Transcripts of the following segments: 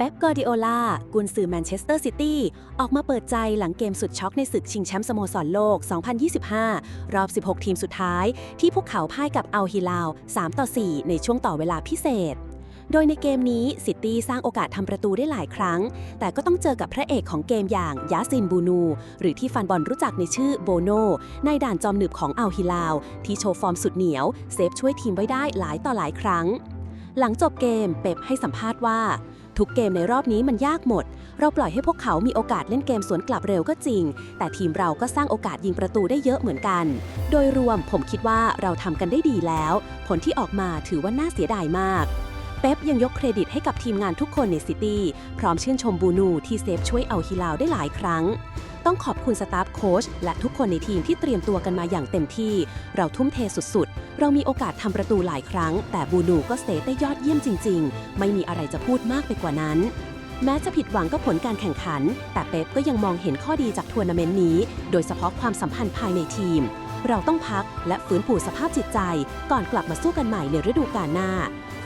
เป๊ปกอร์ดิโอลากุนซือแมนเชสเตอร์ซิตี้ ออกมาเปิดใจหลังเกมสุดช็อกในศึกชิงแชมป์สโมสรโลก 2025 รอบ 16 ทีมสุดท้าย ที่พวกเขาพ่ายกับอัลฮิลาล 3 ต่อ 4 ในช่วงต่อเวลาพิเศษ โดยในเกมนี้ซิตี้สร้างโอกาสทำประตูได้หลายครั้ง แต่ก็ต้องเจอกับพระเอกของเกมอย่างยาซินบูนู หรือที่ฟันบอลรู้จักในชื่อโบโนในด่านจอมหนึบของอัลฮิลาลที่โชว์ฟอร์มสุดเหนียวเซฟช่วยทีมไว้ได้หลายต่อหลายครั้ง หลังจบเกมเป๊ปให้สัมภาษณ์ว่า ทุกเกมในรอบนี้มันยากหมด เราปล่อยให้พวกเขามีโอกาสเล่นเกมสวนกลับเร็วก็จริง แต่ทีมเราก็สร้างโอกาสยิงประตูได้เยอะเหมือนกัน โดยรวมผมคิดว่าเราทำกันได้ดีแล้ว ผลที่ออกมาถือว่าน่าเสียดายมากเป๊ปยังยกเครดิตให้กับทีมงานทุกคนในซิตี้ พร้อมชื่นชมบูนูที่เซฟช่วยเอาฮิลาวได้หลายครั้ง ต้องขอบคุณสตาฟโค้ชและทุกคนในทีมที่เตรียมตัวกันมาอย่างเต็มที่ เราทุ่มเทสุดๆ เรามีโอกาสทำประตูหลายครั้ง แต่บูนูก็เซฟได้ยอดเยี่ยมจริง ๆ ไม่มีอะไรจะพูดมากไปกว่านั้น แม้จะผิดหวังกับผลการแข่งขัน แต่เป๊ปก็ยังมองเห็นข้อดีจากทัวร์นาเมนต์นี้ โดยเฉพาะความสัมพันธ์ภายในทีม เราต้องพักและฟื้นฟูสภาพจิตใจ ก่อนกลับมาสู้กันใหม่ในฤดูกาลหน้า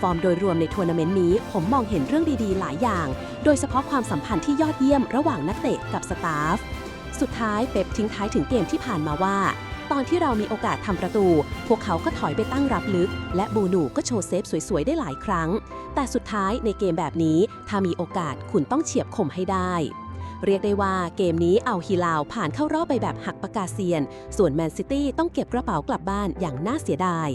ฟอร์มโดยรวมในทัวร์นาเมนต์นี้ ผมมองเห็นเรื่องดีๆ หลายอย่าง โดยเฉพาะความสัมพันธ์ที่ยอดเยี่ยมระหว่างนักเตะกับสตาฟ สุดท้ายเป๊ปทิ้งท้ายถึงเกมที่ผ่านมาว่า ตอนที่เรามีโอกาสทำประตู พวกเขาก็ถอยไปตั้งรับลึก และบูนูก็โชว์เซฟสวยๆได้หลายครั้ง แต่สุดท้ายในเกมแบบนี้ถ้ามีโอกาสคุณต้องเฉียบคมให้ได้ เรียกได้ว่าเกมนี้เอาฮิลาวผ่านเข้ารอบไปแบบหักปากกาเซียน ส่วนแมนซิตี้ต้องเก็บกระเป๋ากลับบ้านอย่างน่าเสียดาย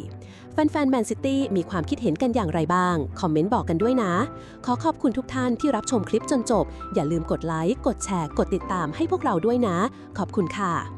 แฟนๆแมนซิตี้มีความคิดเห็นกันอย่างไรบ้าง คอมเมนต์บอกกันด้วยนะ ขอขอบคุณทุกท่านที่รับชมคลิปจนจบ อย่าลืมกดไลค์ กดแชร์ กดติดตามให้พวกเราด้วยนะ ขอบคุณค่ะ